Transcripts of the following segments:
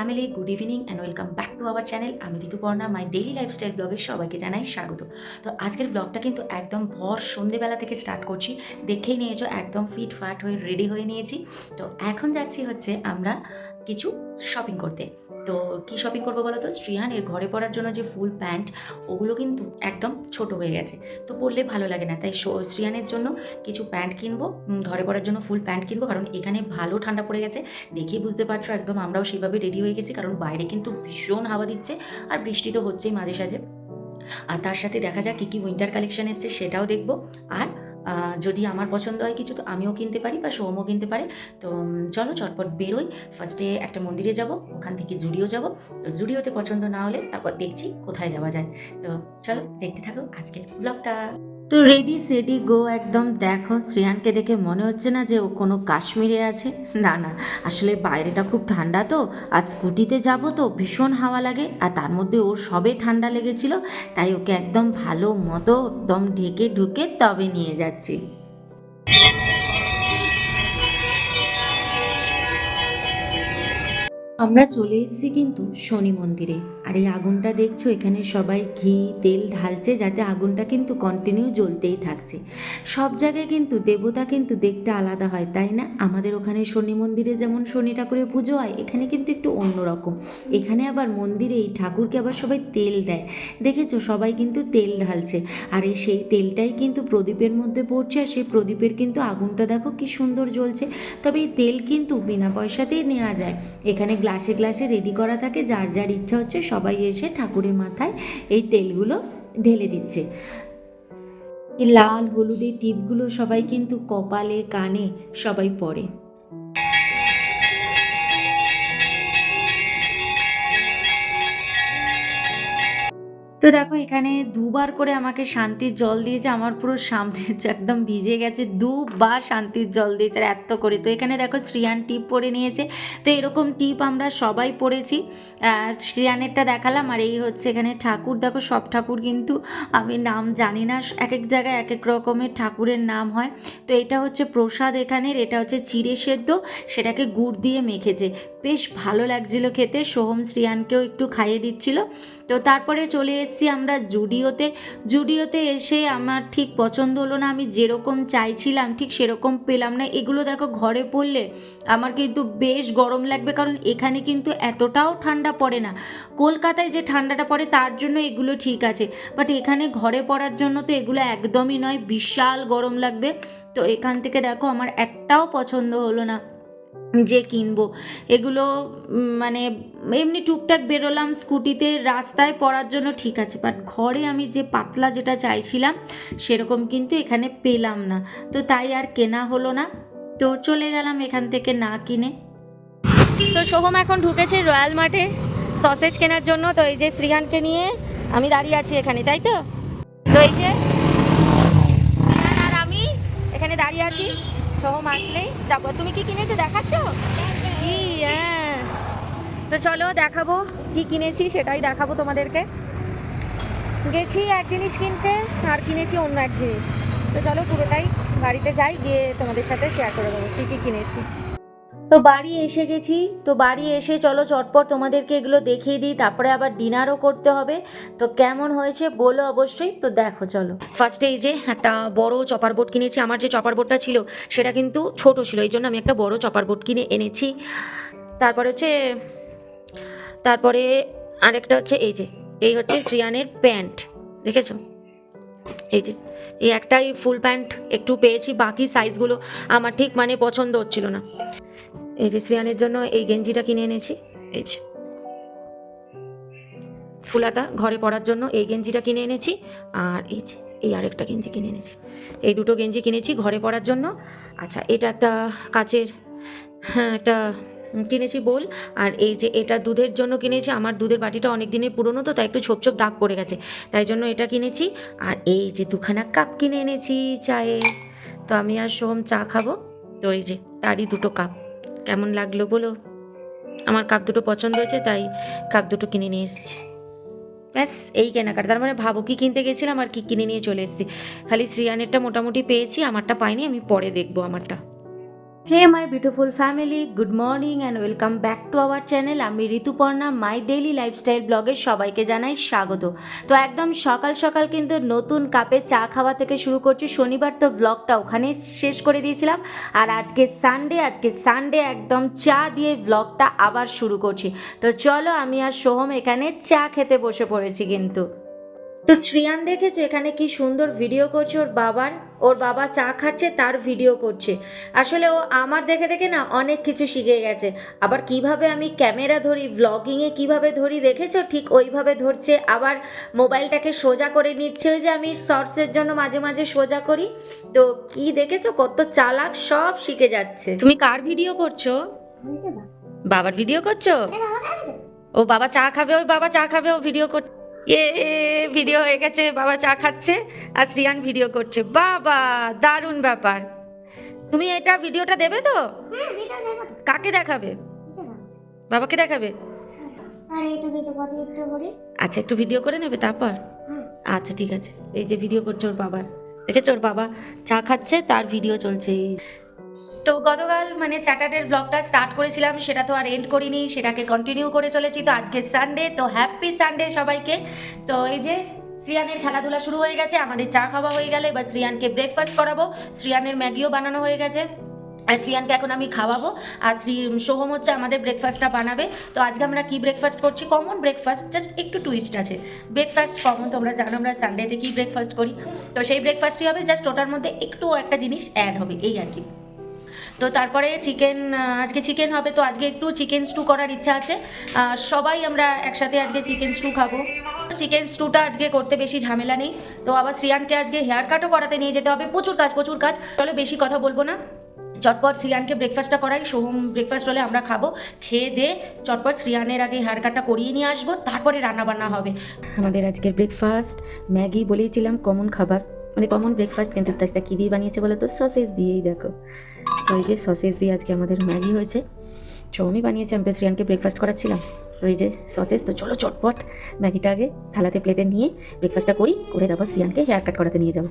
Family good evening and welcome back to our channel আমি Rituparna my daily lifestyle ব্লগে সবাইকে জানাই স্বাগত। তো আজকের ব্লগটা কিন্তু একদম ভর সন্ধেবেলা থেকে স্টার্ট করছি। দেখেই নিয়েছো, একদম ফিট ফাট হয়ে রেডি হয়ে নিয়েছি। তো এখন যাচ্ছি হচ্ছে আমরা কিছু শপিং করতে। তো কি শপিং করব বলো তো শ্রিয়ানের ঘরে পরার জন্য যে ফুল প্যান্ট ওগুলো কিন্তু একদম ছোট হয়ে গেছে। তো পরলে ভালো লাগে না। তাই শো- শ্রিয়ানের জন্য কিছু প্যান্ট কিনবো ঘরে পরার জন্য ফুল প্যান্ট কিনবো, কারণ এখানে ভালো ঠান্ডা পড়ে গেছে। দেখেই বুঝতে পারছ একদম আমরাও সেভাবে রেডি হয়ে গেছি, কারণ বাইরে কিন্তু ভীষণ হাওয়া দিচ্ছে আর বৃষ্টি তো হচ্ছেই মাঝে সাঝে। আর তার সাথে দেখা যাক কী কী উইন্টার কালেকশন এসছে সেটাও দেখব। আর যদি আমার পছন্দ হয় কিছু, তো আমিও কিনতে পারি বা সোমও কিনতে পারে। তো চলো চটপট বেরোই। ফার্স্টে একটা মন্দিরে যাব, ওখান থেকে জুডিও যাব। জুডিওতে পছন্দ না হলে তারপর দেখছি কোথায় যাওয়া যায়। তো, চলো দেখতে থাকো আজকের ব্লগটা তো রেডি সেডি গো একদম দেখো, শ্রেয়ানকে দেখে মনে হচ্ছে না যে ও কোনো কাশ্মীরে আছে। না না, আসলে বাইরেটা খুব ঠান্ডা তো, আর স্কুটিতে যাব তো ভীষণ হাওয়া লাগে, আর তার মধ্যে ওর সবে ঠান্ডা লেগেছিল, তাই ওকে একদম ভালো মতো একদম ঢেকে ঢুকে তবে নিয়ে যাচ্ছি। আমরা চলে এসেছি কিন্তু শনি মন্দিরে। আর এই আগুনটা দেখছ, এখানে সবাই ঘি, তেল ঢালছে যাতে আগুনটা কিন্তু কন্টিনিউ জ্বলতেই থাকছে। সব জায়গায় কিন্তু দেবতা কিন্তু দেখতে আলাদা হয়, তাই না? আমাদের ওখানে শনি মন্দিরে যেমন শনি ঠাকুরের পুজো হয়, এখানে কিন্তু একটু অন্যরকম। এখানে আবার মন্দিরে এই ঠাকুরকে আবার সবাই তেল দেয়। দেখেছ? সবাই কিন্তু তেল ঢালছে। আর এই সেই তেলটাই কিন্তু প্রদীপের মধ্যে পড়ছে, আর সেই প্রদীপের কিন্তু আগুনটা দেখো কি সুন্দর জ্বলছে। তবে এই তেল কিন্তু বিনা পয়সাতেই নেওয়া যায়। এখানে গ্লাসে গ্লাসে রেডি করা থাকে। যার যার ইচ্ছা হচ্ছে সবাই এসে ঠাকুরের মাথায় এই তেলগুলো ঢেলে দিচ্ছে। লাল হলুদের টিপগুলো সবাই কিন্তু কপালে কানে সবাই পরে তো দেখো, এখানে দুবার করে আমাকে শান্তির জল দিয়েছে। আমার পুরো সামনে একদম ভিজে গেছে, দুবার শান্তির জল দিয়েছে আর এত করে। তো এখানে দেখো, শ্রিয়ান টিপ পরে নিয়েছে। তো এরকম টিপ আমরা সবাই পড়েছি। শ্রিয়ানেরটা দেখালাম আর এই হচ্ছে এখানে ঠাকুর। দেখো, সব ঠাকুর কিন্তু আমি নাম জানি না এক এক জায়গায় এক এক রকমের ঠাকুরের নাম হয়। তো এটা হচ্ছে প্রসাদ এখানের, এটা হচ্ছে চিড়ে সেদ্ধ, সেটাকে গুড় দিয়ে মেখেছে। বেশ ভালো লাগছিল খেতে। সোহম শ্রিয়ানকেও একটু খাইয়ে দিচ্ছিল। তো তারপরে চলে এসেছি আমরা জুডিওতে। জুডিওতে এসে আমার ঠিক পছন্দ হলো না, আমি যেরকম চাইছিলাম ঠিক সেরকম পেলাম না। এগুলো দেখো ঘরে পড়লে আমার কিন্তু বেশ গরম লাগবে, কারণ এখানে কিন্তু এতটাও ঠান্ডা পড়ে না। কলকাতায় যে ঠান্ডাটা পড়ে তার জন্য এগুলো ঠিক আছে। বাট এখানে ঘরে পড়ার জন্য তো এগুলো একদমই নয়, বিশাল গরম লাগবে। তো এখান থেকে দেখো আমার একটাও পছন্দ হলো না। যে কিনবো। এগুলো মানে এমনি টুকটাক বেরোলাম স্কুটিতে, রাস্তায় পড়ার জন্য ঠিক আছে বাট ঘরে আমি যে পাতলা যেটা চাইছিলাম, সেরকম কিন্তু এখানে পেলাম না। তো তাই আর কেনা হলো না। তো চলে গেলাম এখান থেকে না কিনে। তো সোহম এখন ঢুকেছে রয়্যাল মাঠে সসেজ কেনার জন্য। তো এই যে শ্রীয়ানকে নিয়ে আমি দাঁড়িয়ে আছি এখানে, তাই তো? তো এই যে আর আমি এখানে দাঁড়িয়ে আছি। সোহম আসলেই যাব। তুমি কি কিনেছো দেখাচ্ছ? হ্যাঁ। তো চলো দেখাবো কি কিনেছি, সেটাই দেখাবো তোমাদেরকে। গেছি এক জিনিস কিনতে, আর কিনেছি অন্য এক জিনিস। তো চলো পুরোটাই বাড়িতে যাই, গিয়ে তোমাদের সাথে শেয়ার করে দেবো কী কী কিনেছি। তো বাড়ি এসে গেছি। তো বাড়ি এসে চলো চটপট তোমাদেরকে এগুলো দেখিয়ে দিই, তারপরে আবার ডিনারও করতে হবে। তো কেমন হয়েছে বলো অবশ্যই। তো দেখো চলো। ফার্স্টে এই যে একটা বড় চপার বোর্ড কিনেছি, আমার যে চপার বোর্ডটা ছিল, সেটা কিন্তু ছোট ছিল, এই জন্য আমি একটা বড় চপার বোর্ড কিনে এনেছি। তারপরে হচ্ছে, তারপরে আরেকটা হচ্ছে এই যে, এই হচ্ছে শ্রিয়ানের প্যান্ট দেখেছ? এই যে, এই একটাই ফুল প্যান্ট একটু পেয়েছি, বাকি সাইজগুলো আমার ঠিক মানে পছন্দ হচ্ছিল না। এই যে শ্রেয়ানের জন্য এই গেঞ্জিটা কিনে এনেছি। এই যে। ফুলাতা ঘরে পরার জন্য এই গেঞ্জিটা কিনে এনেছি। আর এই যে এই আরেকটা গেঞ্জি কিনে এনেছি। এই দুটো গেঞ্জি কিনেছি ঘরে পরার জন্য। আচ্ছা এটা একটা কাচের হ্যাঁ একটা কিনেছি বোল। আর এই যে এটা দুধের জন্য কিনেছি আমার দুধের বাটিটা অনেক দিনের পুরনো তো তাই একটু ছোপ ছোপ দাগ পড়ে গেছে। তাই জন্য এটা কিনেছি। আর এই যে দুখানা কাপ কিনে এনেছি চায়ে। তো আমি আর সোম চা খাব। তো এই যে তারই দুটো কাপ। কেমন লাগল বলো? আমার কাপ দুটো পছন্দ হয়েছে, তাই কাপ দুটো কিনে নিয়ে এসেছি। ব্যাস, এই কেনাকাটা। তার মানে ভাবো কি কিনতে গেছিলাম আর কি কিনে নিয়ে চলে এসেছি। খালি শ্রিয়ানেরটা মোটামুটি পেয়েছি, আমারটা পাইনি, আমি পরে দেখব আমারটা। Hey my beautiful family good morning and welcome back to our channel আমি ঋতুপর্ণা মাই ডেইলি লাইফস্টাইল ব্লগের সবাইকে জানাই স্বাগত। তো একদম সকাল সকাল কিন্তু নতুন কাপে চা খাওয়া থেকে শুরু করছি। শনিবার তো ব্লগটা ওখানেই শেষ করে দিয়েছিলাম। আর আজকে সানডে আজকে সানডে একদম চা দিয়ে ব্লগটা আবার শুরু করছি। তো চলো আমি আর সোহম এখানে চা খেতে বসে পড়েছি কিন্তু। তো শ্রিয়ান দেখেছ এখানে কি সুন্দর ভিডিও করছে ওর বাবার? ওর বাবা চা খাচ্ছে তার ভিডিও করছে। আসলে ও আমার দেখে দেখে না অনেক কিছু শিখে গেছে। আবার কীভাবে আমি ক্যামেরা ধরি ভ্লগিংয়ে কীভাবে ধরি দেখেছ? ঠিক ওইভাবে ধরছে। আবার মোবাইলটাকে সোজা করে নিচ্ছে। ওই যে আমি শর্টসের জন্য মাঝে মাঝে সোজা করি। তো কি দেখেছ? কত চালাক সব শিখে যাচ্ছে। তুমি কার ভিডিও করছ? বাবার। ভিডিও করছ? ও বাবা চা খাবে ওই বাবা চা খাবে ও ভিডিও করছে এ ভিডিও হয়ে গেছে বাবা চা খাচ্ছে আর শ্রিয়ান ভিডিও করছে। বাবা দারুণ ব্যাপার। তুমি এটা ভিডিওটা দেবে তো? কাকে দেখাবে? বাবাকে দেখাবে? করে? আচ্ছা একটু ভিডিও করে নেবে তারপর? আচ্ছা ঠিক আছে। এই যে ভিডিও করছে ওর বাবার। দেখেছ ওর বাবা চা খাচ্ছে তার ভিডিও চলছে। তো গতকাল মানে স্যাটারডের ব্লগটা স্টার্ট করেছিলাম, সেটা তো আর এন্ড করিনি, সেটাকে কন্টিনিউ করে চলেছি, তো আজকে সানডে তো হ্যাপি সানডে সবাইকে। তো এই যে শ্রিয়ানের খেলাধুলা শুরু হয়ে গেছে, আমাদের চা খাওয়া হয়ে গেলে, এবার শ্রিয়ানকে ব্রেকফাস্ট করাবো, শ্রিয়ানের ম্যাগিও বানানো হয়ে গেছে, আর শ্রিয়ানকে এখন আমি খাওয়াবো, আর শ্রী, সোহম হচ্ছে আমাদের ব্রেকফাস্টটা বানাবে। তো আজকে আমরা কি ব্রেকফাস্ট করছি? কমন ব্রেকফাস্ট জাস্ট একটু টুইস্ট আছে। ব্রেকফাস্ট কমন তোমরা জানো আমরা সানডেতে কি ব্রেকফাস্ট করি? তো সেই ব্রেকফাস্টই হবে জাস্ট ওটার মধ্যে একটু একটা জিনিস অ্যাড হবে, এই আর কি। তো তারপরে চিকেন আজকে চিকেন হবে, তো আজকে একটু চিকেন স্টু করার ইচ্ছা আছে। সবাই আমরা একসাথে আজকে চিকেন স্টু খাব। চিকেন স্টুটা আজকে করতে বেশি ঝামেলা নেই। তো আবার শ্রিয়ানকে আজকে হেয়ার কাটও করাতে নিয়ে যেতে হবে। প্রচুর কাজ প্রচুর কাজ। চলো বেশি কথা বলব না। চটপট শ্রিয়ানকে ব্রেকফাস্টটা করাই। সোহম ব্রেকফাস্ট হলে আমরা খাব। খেয়ে দে, চটপট শ্রিয়ানের আগে হেয়ার কাটটা করিয়ে নিয়ে আসব। তারপরে রান্না বান্না হবে। আমাদের আজকের ব্রেকফাস্ট ম্যাগি বলেইছিলাম কমন খাবার। মানে কমন ব্রেকফাস্ট কিন্তু তাটা কী দিয়ে বানিয়েছে বলো তো? সসেজ দিয়েই দেখো। এই যে সসেজ দিয়ে আজকে আমাদের ম্যাগি হয়েছে। সৌমি বানিয়েছে, আমি তো শ্রিয়ানকে ব্রেকফাস্ট করাচ্ছিলাম। তো এই যে সসেজ তো চলো চটপট ম্যাগিটা আগে থালাতে প্লেটে নিয়ে ব্রেকফাস্টটা করি, করে তারপর শ্রিয়ানকে হেয়ার কাট করাতে নিয়ে যাব।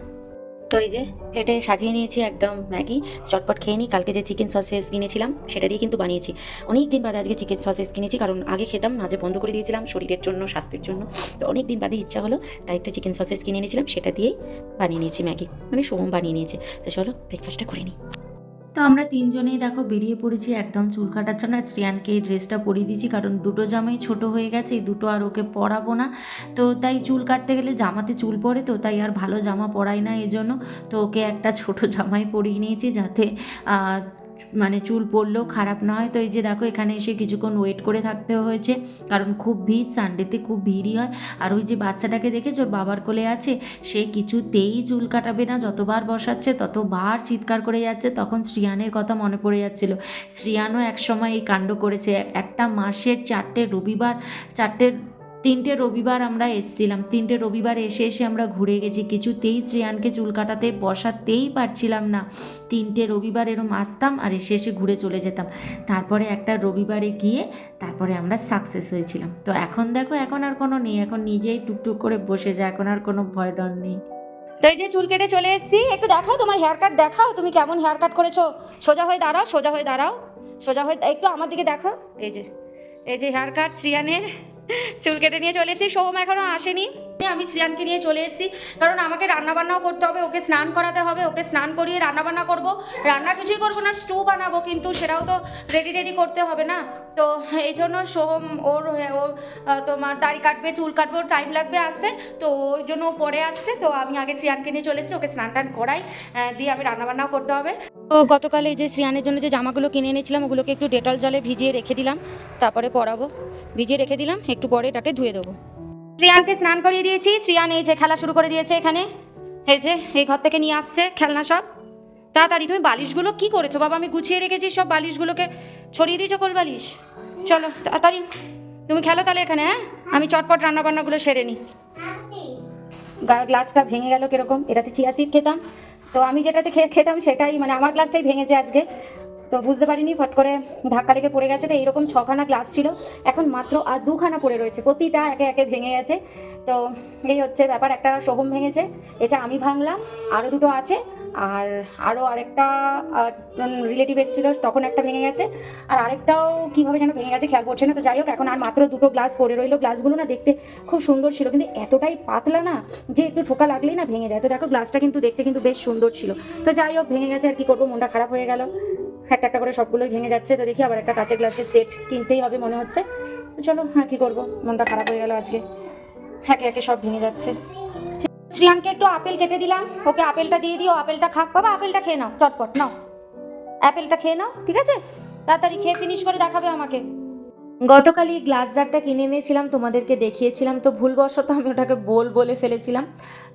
তো এই যে প্লেটে সাজিয়ে নিয়েছি একদম ম্যাগি, চটপট খেয়ে নিই কালকে যে চিকেন সসেস কিনেছিলাম, সেটা দিয়ে কিন্তু বানিয়েছি। অনেক দিন বাদে আজকে চিকেন সসেস কিনেছি, কারণ আগে খেতাম মাঝে বন্ধ করে দিয়েছিলাম শরীরের জন্য, স্বাস্থ্যের জন্য। তো অনেক দিন বাদে ইচ্ছা হলো, তাই একটা চিকেন সসেস কিনে নিয়েছিলাম সেটা দিয়েই বানিয়ে নিয়েছি ম্যাগি। মানে সোহম বানিয়ে নিয়েছে। তো চলো ব্রেকফাস্টটা করে নিই তো আমরা তিনজনেই দেখো বেরিয়ে পড়েছি একদম চুল কাটার জন্য। শ্রেয়ানকে এই ড্রেসটা পরিয়ে দিয়েছি কারণ দুটো জামাই ছোট হয়ে গেছে, এই দুটো আর ওকে পরাবো না। তো তাই চুল কাটতে গেলে জামাতে চুল পরে তো তাই আর ভালো জামা পরাই না এজন্য। তো ওকে একটা ছোট জামাই পরিয়ে নিয়েছি যাতে মানে চুল পড়লেও খারাপ না হয় তো এই যে দেখো, এখানে এসে কিছুক্ষণ ওয়েট করে থাকতে হয়েছে। কারণ খুব ভিড় সানডেতে খুব ভিড়ই হয়। আর ওই যে বাচ্চাটাকে দেখেছ? বাবার কোলে আছে। সে কিছুতেই চুল কাটাবে না। যতবার বসাচ্ছে, ততবার চিৎকার করে যাচ্ছে। তখন শ্রিয়ানের কথা মনে পড়ে যাচ্ছিল। শ্রিয়ানও একসময় এই কাণ্ড করেছে। একটা মাসের চারটে রবিবার, চারটে তিনটে রবিবার আমরা এসছিলাম। তিনটে রবিবার এসে এসে আমরা ঘুরে গেছি। কিছুতেই শ্রিয়ানকে চুল কাটাতে বসাতেই পারছিলাম না। তিনটে রবিবার এরম আসতাম আর এসে এসে ঘুরে চলে যেতাম। তারপরে একটা রবিবারে গিয়ে তারপরে আমরা সাকসেস হয়েছিলাম। তো এখন দেখো, এখন আর কোনো নেই। এখন নিজেই টুকটুক করে বসে যায়। এখন আর কোনো ভয় ডর নেই। তো এই যে চুল কেটে চলে এসেছি, একটু দেখাও তোমার হেয়ার কাট দেখাও তুমি কেমন হেয়ার কাট করেছ। সোজা হয়ে দাঁড়াও, সোজা হয়ে দাঁড়াও। সোজা হয়ে, একটু আমার দিকে দেখো। এই যে এই যে হেয়ার কাট শ্রিয়ানের চুল কেটে নিয়ে চলে এসেছি, সোহম এখনও আসেনি। আমি শ্রিয়ানকে নিয়ে চলে এসেছি, কারণ আমাকে রান্নাবান্নাও করতে হবে, ওকে স্নান করাতে হবে, ওকে স্নান করিয়ে রান্নাবান্না করব। রান্না কিছুই করব না, স্টু বানাবো, কিন্তু সেটাও তো রেডি রেডি করতে হবে না। তো এই জন্য সোহম ওর, ও তোমার দাড়ি কাটবে, চুল কাটবে, ওর টাইম লাগবে আসতে, তো ওই জন্য ও পরে আসছে। তো আমি আগে শ্রিয়ানকে নিয়ে চলে এসেছি, ওকে স্নান টান করাই দিয়ে আমি রান্নাবান্নাও করতে হবে। তো গতকাল এই যে শ্রিয়ানের জন্য যে জামাগুলো কিনে এনেছিলাম, ওগুলোকে একটু ডেটল জলে ভিজিয়ে রেখে দিলাম। তারপরে পরাবো। ভিজিয়ে রেখে দিলাম, একটু পরে এটাকে ধুয়ে দেবো। শ্রিয়ানকে স্নান করিয়ে দিয়েছি। শ্রিয়ান এই যে খেলা শুরু করে দিয়েছে এখানে। এই যে, এই ঘর থেকে নিয়ে আসছে খেলনা সব। তাড়াতাড়ি তুমি বালিশগুলো কি করেছ? বাবা, আমি গুছিয়ে রেখেছি সব বালিশগুলোকে। ছড়িয়ে দিয়েছ কোল বালিশ? চলো, তাড়াতাড়ি। তুমি খেলো তাহলে এখানে হ্যাঁ? আমি চটপট রান্নাবান্নাগুলো সেরে নিই। গ্লাসটা ভেঙে গেল কীরকম? এটাতে চিয়া সিড খেতাম। তো আমি যেটাতে খেতাম সেটাই মানে আমার গ্লাসটাই ভেঙেছে আজকে। তো বুঝতে পারিনি, ফট করে ধাক্কা লেগে পড়ে গেছে। তো এইরকম ছখানা গ্লাস ছিল। এখন মাত্র আর দুখানা পড়ে রয়েছে। প্রতিটা একে একে ভেঙে গেছে। তো এই হচ্ছে ব্যাপার। একটা সোহম ভেঙেছে, এটা আমি ভাঙলাম। আরও দুটো আছে। আর আরও আরেকটা রিলেটিভ এসেছিল, তখন একটা ভেঙে গেছে। আর আরেকটাও কীভাবে যেন ভেঙে গেছে খেয়াল পড়ছে না। তো যাই হোক, এখন আর মাত্র দুটো গ্লাস পড়ে রইল। গ্লাসগুলো না দেখতে খুব সুন্দর ছিল, কিন্তু এতটাই পাতলা না যে একটু ঠোকা লাগলেই না ভেঙে যায়। তো দেখো গ্লাসটা কিন্তু দেখতে কিন্তু বেশ সুন্দর ছিল। তো যাই হোক, ভেঙে গেছে আর কি করব? মনটা খারাপ হয়ে গেল। একটা একটা করে সবগুলোই ভেঙে যাচ্ছে। তো দেখি আবার একটা কাঁচের গ্লাসের সেট কিনতেই হবে মনে হচ্ছে। চলো হ্যাঁ কী করব? মনটা খারাপ হয়ে গেল আজকে। একে একে সব ভেঙে যাচ্ছে। শ্রিয়ানকে একটু আপেল কেটে দিলাম। ওকে আপেলটা দিয়ে দিও, আপেলটা খাক। বাবা, আপেলটা খেয়ে নাও, চটপট, নাও। অ্যাপেলটা খেয়ে নাও, ঠিক আছে? তাড়াতাড়ি খেয়ে ফিনিশ করে দেখাবে আমাকে। গতকালই গ্লাস জারটা কিনে এনেছিলাম, তোমাদেরকে দেখিয়েছিলাম। তো ভুলবশত আমি ওটাকে বোল বলে ফেলেছিলাম।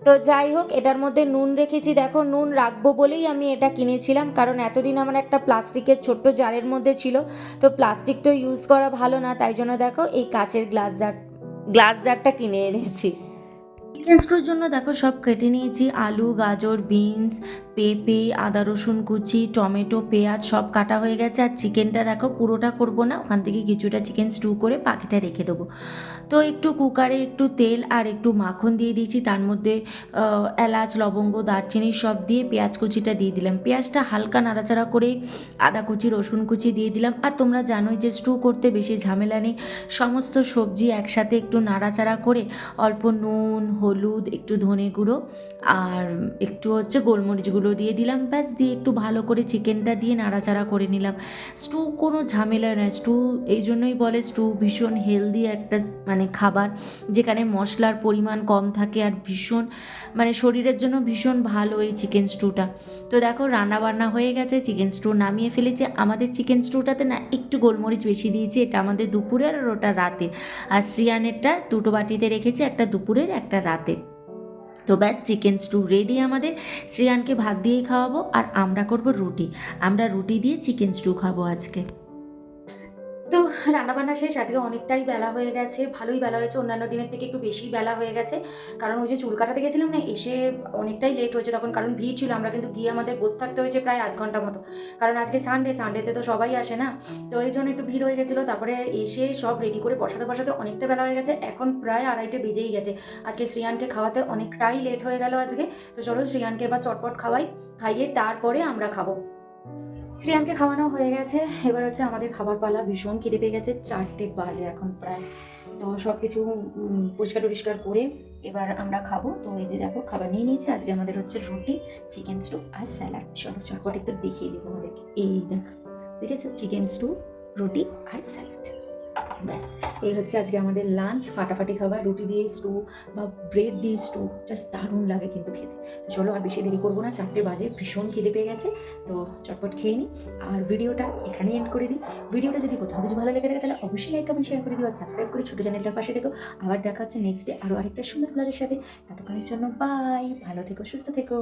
তো যাই হোক, এটার মধ্যে নুন রেখেছি। দেখো, নুন রাখব বলেই আমি এটা কিনেছিলাম। কারণ এতদিন আমার একটা প্লাস্টিকের ছোট্ট জারের মধ্যে ছিল। তো প্লাস্টিক তো ইউজ করা ভালো না। তাই জন্য দেখো, এই কাচের গ্লাস জার গ্লাস জারটা কিনে এনেছি। চিকেন স্টুর জন্য দেখো সব কেটে নিয়েছি আলু গাজর বিনস পেঁপে, আদা, রসুন কুচি, টমেটো, পেঁয়াজ সব কাটা হয়ে গেছে আর চিকেনটা দেখো পুরোটা করব না, ওখান থেকে কিছুটা চিকেন স্টু করে পাখিটা রেখে দেবো। তো একটু কুকারে একটু তেল আর একটু মাখন দিয়ে দিয়েছি, তার মধ্যে এলাচ, লবঙ্গ, দারচিনি সব দিয়ে পেঁয়াজ কুচিটা দিয়ে দিলাম। পেঁয়াজটা হালকা নাড়াচাড়া করে আদা কুচি, রসুন কুচি দিয়ে দিলাম। আর তোমরা জানোই যে স্টু করতে বেশি ঝামেলা নেই, সমস্ত সবজি একসাথে একটু নাড়াচাড়া করে অল্প নুন, হলুদ, একটু ধনে গুঁড়ো আর একটু হচ্ছে গোলমরিচ গুঁড়ো দিয়ে দিলাম। ব্যাস, দিয়ে একটু ভালো করে চিকেনটা দিয়ে নাড়াচাড়া করে নিলাম। স্টু কোনো ঝামেলা নয়। স্টু এই জন্যই বলে স্টু ভীষণ হেলদি একটা মানে খাবার, যেখানে মশলার পরিমাণ কম থাকে আর ভীষণ মানে শরীরের জন্য ভীষণ ভালো এই চিকেন স্টুটা। তো দেখো রান্না বান্না হয়ে গেছে, চিকেন স্টু নামিয়ে ফেলেছে। আমাদের চিকেন স্টুটাতে না একটু গোলমরিচ বেশি দিয়েছি। এটা আমাদের দুপুরের আর ওটা রাতে আর শ্রিয়ানেরটা দুটো বাটিতে রেখেছে, একটা দুপুরের, একটা রাতের। তো ব্যাস চিকেন স্টু রেডি আমাদের। শ্রীয়ানকে ভাত দিয়েই খাওয়াবো আর আমরা করব রুটি। আমরা রুটি দিয়ে চিকেন স্টু খাব আজকে। তো রান্নাবান্না শেষ, আজকে অনেকটাই বেলা হয়ে গেছে, ভালোই বেলা হয়েছে, অন্যান্য দিনের থেকে একটু বেশি বেলা হয়ে গেছে। কারণ ওই যে চুল কাটাতে গেছিলাম না, এসে অনেকটাই লেট হয়েছে তখন, কারণ ভিড় ছিল, আমরা কিন্তু গিয়ে আমাদের বসে থাকতে হয়েছে প্রায় আধ ঘণ্টা মতো। কারণ আজকে সানডে সানডেতে তো সবাই আসে না, তো এই জন্য একটু ভিড় হয়ে গেছিল, তারপরে এসে সব রেডি করে বসাতে বসাতে অনেকটা বেলা হয়ে গেছে, এখন প্রায় আড়াইটে বেজেই গেছে। আজকে শ্রিয়ানকে খাওয়াতে অনেকটাই লেট হয়ে গেল আজকে, তো চলো শ্রিয়ানকে এবার চটপট খাওয়াই, খাইয়ে তারপরে আমরা খাব। শ্রিয়ানকে খাওয়ানো হয়ে গেছে। এবার হচ্ছে আমাদের খাবার পালা ভীষণ খিদে পেয়ে গেছে। চারটে বাজে এখন প্রায়। তো সব কিছু পরিষ্কার টরিষ্কার করে এবার আমরা খাব। তো এই যে দেখো, খাবার নিয়ে নিয়েছি। আজকে আমাদের হচ্ছে রুটি, চিকেন স্টু আর স্যালাড। চলো চটপট একটু দেখিয়ে দেবো আমাদেরকে এই দেখো, দেখেছ? চিকেন স্টু, রুটি আর স্যালাড। ব্যাস, এই হচ্ছে আজকে আমাদের লাঞ্চ ফাটাফাটি খাবার, রুটি দিয়ে স্টু বা ব্রেড দিয়ে স্টু জাস্ট দারুণ লাগে কিন্তু খেতে। চলো আর বেশি দেরি করব না, চারটে বাজে, ভীষণ খিদে পেয়ে গেছে, তো চটপট খেয়ে নিই আর ভিডিওটা এখানেই এন্ড করে দিই। ভিডিওটা যদি কোথাও কিছু ভালো লেগে থাকে, তাহলে অবশ্যই লাইক কমেন্ট শেয়ার করে দিও আর সাবস্ক্রাইব করে ছোটো চ্যানেলটার পাশে দেখো আবার দেখা হচ্ছে নেক্সট ডে আরও আরেকটা সুন্দর ব্লগের সাথে। ততক্ষণের জন্য বাই ভালো থেকো, সুস্থ থেকো।